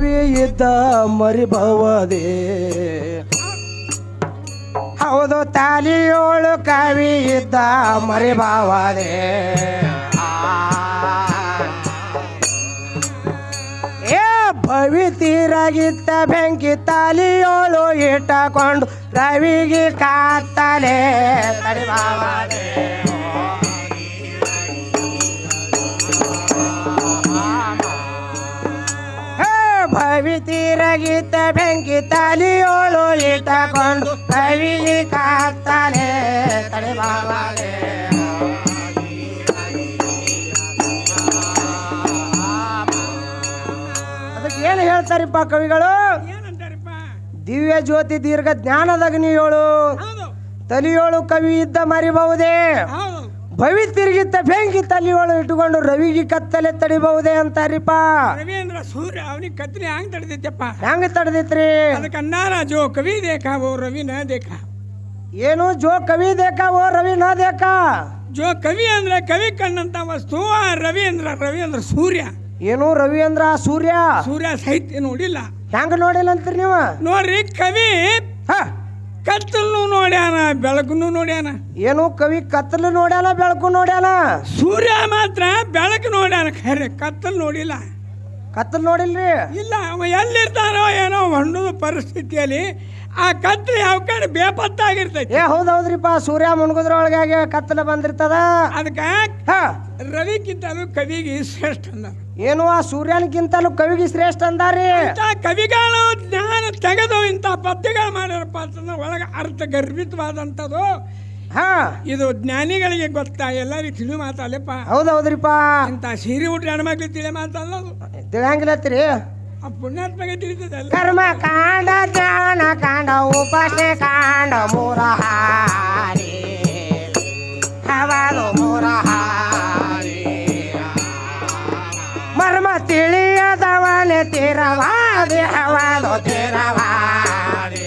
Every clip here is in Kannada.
ಕವಿ ಇದ್ದ ಮರಿಭವದೆ. ಹೌದು, ತಾಲಿಯೋಳು ಕವಿ ಇದ್ದ ಮರಿಭಾವದೆ. ಏ ಭವಿತೀರಾಗಿತ್ತ ಬೆಂಕಿ ತಾಲಿಯೋಳು ಇಟ್ಟಕೊಂಡು ರವಿಗೆ ಕಾತ್ತಲೆ ತಡಿಭಾವದೆ ಭವಿತೀರಾಗಿತ್ತ ಬೆಂಕಿ ತಾಲಿಯೋಳು ಇಟ್ಟಕೊಂಡು ಕವಿಲಿ ಕಾತಾನೆ ತಡೆ ತಡಿಭಾವದೆ ಅದಕ್ಕೆ ಏನು ಹೇಳ್ತಾರಿಪ್ಪ ಕವಿಗಳು? ದಿವ್ಯ ಜ್ಯೋತಿ ದೀರ್ಘ ಜ್ಞಾನದಗ್ನಿಯೋಳು ತಲಿಯೋಳು ಕವಿ ಇದ್ದ ಮರಿಬಹುದೇ? ಹೌದು. ಭವಿ ತಿರುಗಿತ್ತ ಬೆಂಕಿ ತಲೆಯೊಳಗೆ ಇಟ್ಟುಕೊಂಡು ರವಿಗೆ ಕತ್ತಲೆ ತಡಿಬಹುದೇ ಅಂತಾರಿಪ್ಪ ರವೀಂದ್ರ ಸೂರ್ಯ ಅವನಿಗೆ ಕತ್ರಿ ಹಂಗ್ ತಡೆದಿದ್ದಪ್ಪ ಹೆಂಗ ತಡೆದಿತ್ರಿ ಅದಕ್ಕೆ ಅನ್ನಾರ ಜೋ ಕವಿ ದೇಖಾ ಓ ರವಿ ನ ದೇಖಾ. ಏನು ಜೋ ಕವಿ ದೇಕ ಓ ರವಿ ನ ದೇಕ ಜೋ ಕವಿ ಅಂದ್ರೆ ಕವಿ ಕಣ್ಣಂತ ವಸ್ತು ಆ ರವೀಂದ್ರ ರವೀಂದ್ರ ಸೂರ್ಯ. ಏನು ರವಿ ಅಂದ್ರ ಸೂರ್ಯ? ಸೂರ್ಯ ಸಹಿತ ನೋಡಿಲ್ಲ. ಹೆಂಗ ನೋಡಿಲ್ಲ ಅಂತೀರಿ ನೀವು? ನೋಡ್ರಿ ಕವಿ ಹ. ಕತ್ತಲು ನೋಡ್ಯಾನ ಬೆಳಕನ್ನು ನೋಡ್ಯಾನ. ಏನು ಕವಿ ಕತ್ತಲು ನೋಡ್ಯಾನ ಬೆಳಕು ನೋಡ್ಯಾನ? ಸೂರ್ಯ ಮಾತ್ರ ಬೆಳಕು ನೋಡ್ಯಾನ. ಖರೆ ಕತ್ತಲು ನೋಡಿಲ್ಲ. ಕತ್ತಲು ನೋಡಿಲ್ರಿ? ಇಲ್ಲ ಅವ ಎಲ್ಲಿರ್ತಾನೋ ಏನೋ ಹೊಂಡದ ಪರಿಸ್ಥಿತಿಯಲ್ಲಿ ಆ ಕತ್ತಲು ಯಾವ ಕಡೆ ಬೇಪತ್ತಾಗಿರ್ತೈತಿ? ಏ ಹೌದ್ ಹೌದ್ರಿಪ್ಪ ಸೂರ್ಯ ಮುನ್ಗುದ್ರೊಳಗಾಗಿ ಕತ್ತಲು ಬಂದಿರ್ತದ. ಅದಕ್ಕೆ ರವಿಗಿಂತಲೂ ಕವಿಗೆ ಶ್ರೇಷ್ಠ ಅಂದ ಏನು ಆ ಸೂರ್ಯನಿಗಿಂತಲೂ ಕವಿಗೆ ಶ್ರೇಷ್ಠ ಅಂದಾರಿ. ಇಂಥ ಕವಿಗಳು ಜ್ಞಾನ ತೆಗೆದು ಇಂಥ ಪದ್ಯಗಳು ಮಾಡ್ಯಾರಪ್ಪ ಅಂತಂದ್ರೆ ಒಳಗೆ ಅರ್ಥ ಗರ್ಭಿತವಾದಂಥದ್ದು ಹಾ. ಇದು ಜ್ಞಾನಿಗಳಿಗೆ ಗೊತ್ತಾ? ಎಲ್ಲರಿಗೂ ತಿಳಿ ಮಾತಲ್ಲಪ್ಪ ಹೌದ್ ಹೌದ್ರಿಪ್ಪ ಇಂಥ ಸೀರೆ ಉಟ್ರೆ ಹೆಣ್ಮಕ್ಳು ತಿಳಿ ಮಾತಲ್ಲದು ತಿಳಿಯಂಗಿಲ್ಲತ್ರಿ. ಆ ಪುಣ್ಯಾತ್ಮಗೆ ತಿಳಿತದಲ್ಲ ಕರ್ಮ ಕಾಂಡ ಜ್ಞಾನ ಕಾಂಡ ಉಪಾಸನೆ ಕಾಂಡ ಮೂರ ಹಾರಿ. ಹವಾಲು ಮೂರ ಹಾರಿ. ಮರ್ಮ ತಿಳಿಯದವನೆ ತೀರವಾದಿ ಹವಾಲು ತೀರವಾದಿ.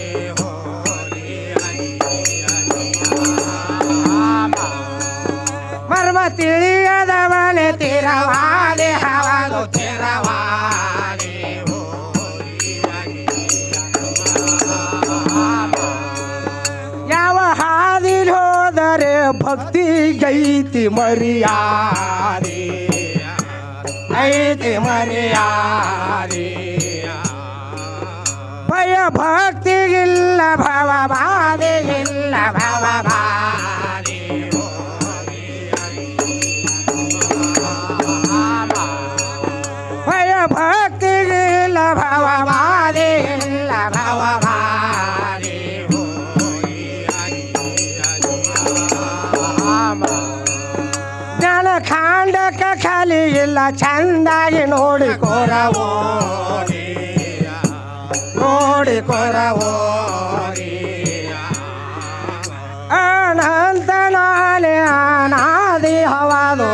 ಮರ್ಮ ತಿಳಿಯದವನೆ ತೀರವಾದಿ ಹವಾಲು ತೀರವಾದಿ. ಯಾವ ಹಾದಿಲ್ ಹೋದರೆ ಭಕ್ತಿ ಗೈತಿ ಮರಿಯಾರಿ ಐತಿ ಮರಿಯಾರಿ. ಭಯ ಭಕ್ತಿಗಿಲ್ಲ. ಖಾಂಡಕ ಖಾಲಿ ಇಲ್ಲ ಚಂದಾಗಿ ನೋಡಿ ಕೊರವೋ ನೋಡಿ ಕೊರವೋ ಅನಂತ ನಾಳೆ ಅನಾದಿ ಹವಾದು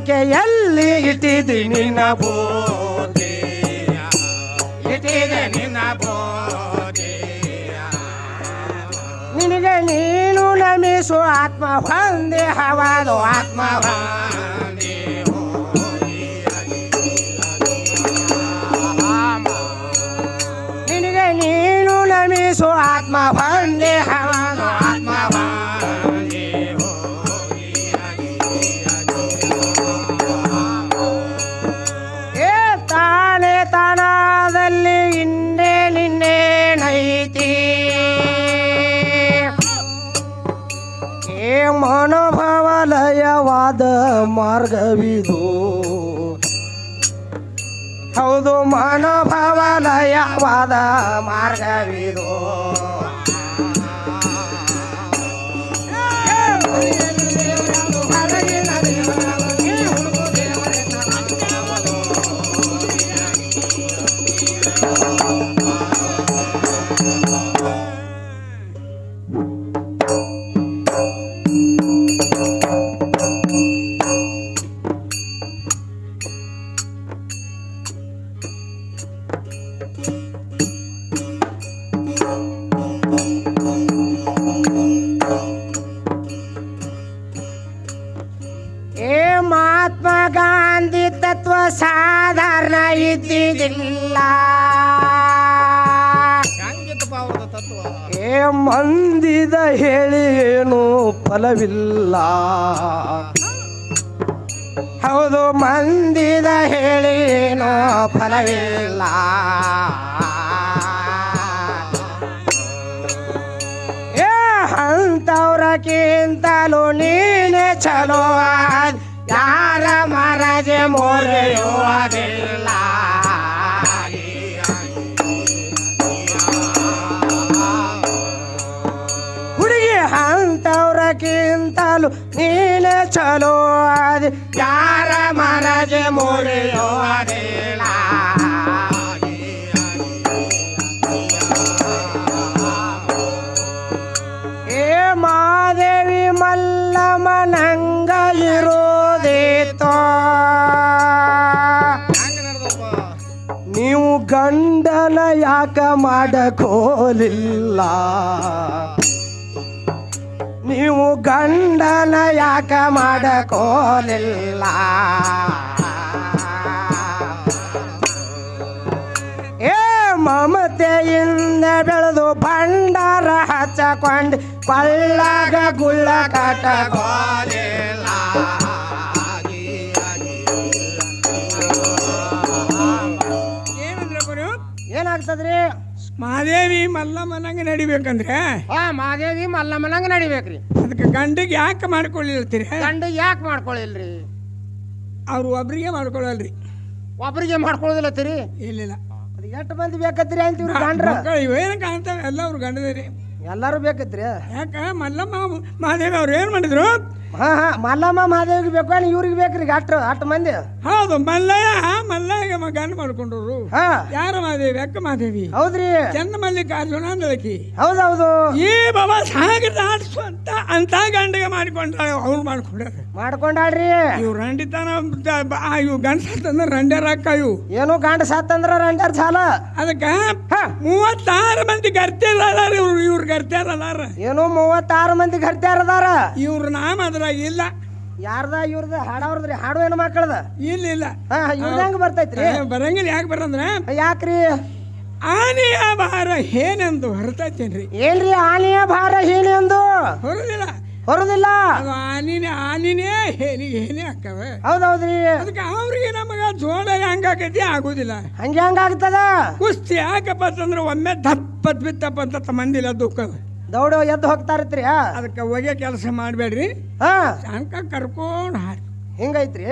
ಏತಕ್ಕೆ ಎಲ್ಲಿ ಇಟ್ಟಿದಿ ನಿನ್ನ ಬೋಧಿ ಇಟ್ಟಿದೆ ನಿನ್ನ ಬೋಧಿ ನಿನಗೆ ನೀನು ನಮಿಸು ಆತ್ಮ ಹೊಂದೆ ಹವಾದು ಆತ್ಮ ನಿನಗೆ ನೀನು ನಮಿಸು ಆತ್ಮ ಹೊಂದೆ ಮನೋಭಾವಲಯವಾದ ಮಾರ್ಗವಿದು. ಹೌದು ಮನೋಭಾವಲಯವಾದ ಮಾರ್ಗವಿದು. ಮಹಾತ್ಮ ಗಾಂಧಿ ತತ್ವ ಸಾಧಾರಣ ಇದ್ದಿದ್ದಿಲ್ಲ ಏ ಮಂದಿದ ಹೇಳಿ ಏನು ಫಲವಿಲ್ಲ. ಹೌದು, ಮಂದಿದ ಹೇಳಿ ಏನು ಫಲವಿಲ್ಲ. ಏ ಅಂತವ್ರಕ್ಕಿಂತಲೂ ನೀನೆ ಚಲೋ ಆ ಯಾರ ಮಹಾರಾಜ ಮೋರೆಯುವುದಿಲ್ಲ. ಹುಡುಗಿ ಅಂತವ್ರಕ್ಕಿಂತಲೂ ನೀನೆ ಚಲೋ ಅದು ಯಾರ ಮಹಾರಾಜ ಮೋರೆಯುವುದಿಲ್ಲ. ನೀವು ಗಂಡನ ಯಾಕ ಮಾಡಕೋಲಿಲ್ಲ? ನೀವು ಗಂಡನ ಯಾಕ ಮಾಡಕೋಲಿಲ್ಲ? ಏ, ಮಮತೆಯಿಂದ ಬೆಳೆದು ಭಂಡಾರ ಹಚ್ಚಕೊಂಡು, ಪಳ್ಳಾಗ ಗುಳ್ಳ ಕಟ್ಟಗೋಲಿಲ್ಲ ಏನಾಗ್ತದ್ರಿ ಮಾದೇವಿ ಮಲ್ಲಮ್ಮನಂಗೆ ನಡಿಬೇಕಂದ್ರೆ? ಹಾ ಮಾದೇವಿ ಮಲ್ಲಮ್ಮನಂಗ ನಡಿಬೇಕ್ರಿ. ಅದಕ್ಕೆ ಗಂಡಿಗೆ ಯಾಕೆ ಮಾಡ್ಕೊಳ್ಳಿರ್ತೀರಿ ಗಂಡಿಗೆ ಯಾಕೆ ಮಾಡ್ಕೊಳ್ಳಿಲ್ರಿ? ಅವ್ರು ಒಬ್ರಿಗೆ ಮಾಡ್ಕೊಳ್ಳಲ್ರಿ. ಒಬ್ರಿಗೆ ಮಾಡ್ಕೊಳ್ಳೋದಿಲ್ಲತ್ತೀರಿ? ಇಲ್ಲ ಅದು ಎಷ್ಟು ಮಂದಿ ಬೇಕತ್ರಿ ಅಂತೀವ್ರಿ ಗಂಡ್ರ? ಏನು ಕಾಣ್ತಾವೆ? ಎಲ್ಲ ಅವ್ರು ಗಂಡದ್ರಿ. ಎಲ್ಲರೂ ಬೇಕತ್ರಿ ಯಾಕ ಮಲ್ಲಮ್ಮ ಮಾದೇವಿ ಅವ್ರು ಏನು ಮಾಡಿದ್ರು? ಹಾ ಹಾ ಮಲ್ಲಮ್ಮ ಮಹಾದೇವಿಗೆ ಬೇಕು ಏನು ಇವ್ರಿಗೆ ಬೇಕ್ರಿ ಅಷ್ಟು ಅಷ್ಟು ಮಂದಿ. ಹೌದು ಮಲ್ಲಯ್ಯ ಮಲ್ಲಯ್ಯ ಗಂಡ ಮಾಡ್ಕೊಂಡ್ರು ಹಾ. ಯಾರ ಮಹಾದೇವಿ ಅಕ್ಕ ಮಹಾದೇವಿ ಹೌದ್ರಿ. ಚಂದ ಮಲ್ಲಿಕಾರ್ಜುನ ಅಂದಳಕಿ. ಹೌದೌದು. ಈ ಬಾಬಾ ಸಾಗರದ ಅಂತ ಅಂತ ಗಂಡಿಗೆ ಮಾಡಿಕೊಂಡ್ರೆ ಅವ್ರು ಮಾಡ್ಕೊಂಡ್ರ ಮಾಡ್ಕೊಂಡಾಳ್ರಿ. ಇವ್ ರಂಡಿತನ ಗಂಡ ಸತ್ತಂದ್ರ ರಂಡ್ಯಾರ ಅಕ್ಕ ಇವು. ಏನು ಗಂಡ ಸತ್ತಂದ್ರ ರಂಡರ್ ಸಾಲ. ಅದಕ್ಕೆ ಮೂವತ್ತಾರು ಮಂದಿ ಗರ್ತ್ಯಾರ ಇವ್ರು ಇವ್ರು ಅದಾರ. ಏನು ಮೂವತ್ತಾರು ಮಂದಿ ಗರ್ತ್ಯಾರ ಅದಾರ. ಇವ್ರ ನಾಮ ಅದ್ರಾಗ ಇಲ್ಲ. ಯಾರ್ದ ಇವ್ರದ? ಹಾಡವ್ರದ್ರಿ. ಹಾಡು ಏನು ಮಕ್ಕಳದ? ಇಲ್ಲ ಇಲ್ಲ. ಆ ಇವ್ರದ ಹೆಂಗ್ ಬರ್ತೈತ್ರಿ? ಬರಂಗಿಲ್ಲ. ಯಾಕೆ ಬರಂದ್ರ? ಯಾಕ್ರಿ? ಆನೆಯ ಭಾರ ಏನೆಂದು ಹೊರತೈತೇನ್ರಿ? ಏನ್ರಿ ಆನೆಯ ಭಾರ ಏನೆಂದು? ಹೊರದಿಲ್ಲ. ಹೊರದಿಲ್ಲ. ಆನಿನೇ ಆನಿನೇ ಹೇನಿ ಏನೇ ಹಾಕವ ಹೌದೌದ್ರಿ. ಅದಕ್ಕೆ ಅವ್ರಿಗೆ ನಮಗ ಜೋಳ ಹೆಂಗಾಕೈತಿ ಆಗುದಿಲ್ಲ. ಹಂಗೆ ಹಂಗಾಗ್ತದ ಕುಸ್ತಿ ಯಾಕಪ್ಪ ಅಂತಂದ್ರೆ ಒಮ್ಮೆ ದಪ್ಪತ್ ಬಿತ್ತಪ್ಪ ಅಂತ ಮಂದಿಲ್ಲ ದುಃಖ. ದೌಡ ಎದ್ದು ಹೋಗ್ತಾರತ್ರಿ ಅದಕ್ಕೆ ಹೋಗಿ ಕೆಲಸ ಮಾಡಬೇಡ್ರಿ. ಹಾ. ಅಂಕ ಕರ್ಕೊಂಡು ಹಾರಿ. ಹಿಂಗೈತ್ರಿ.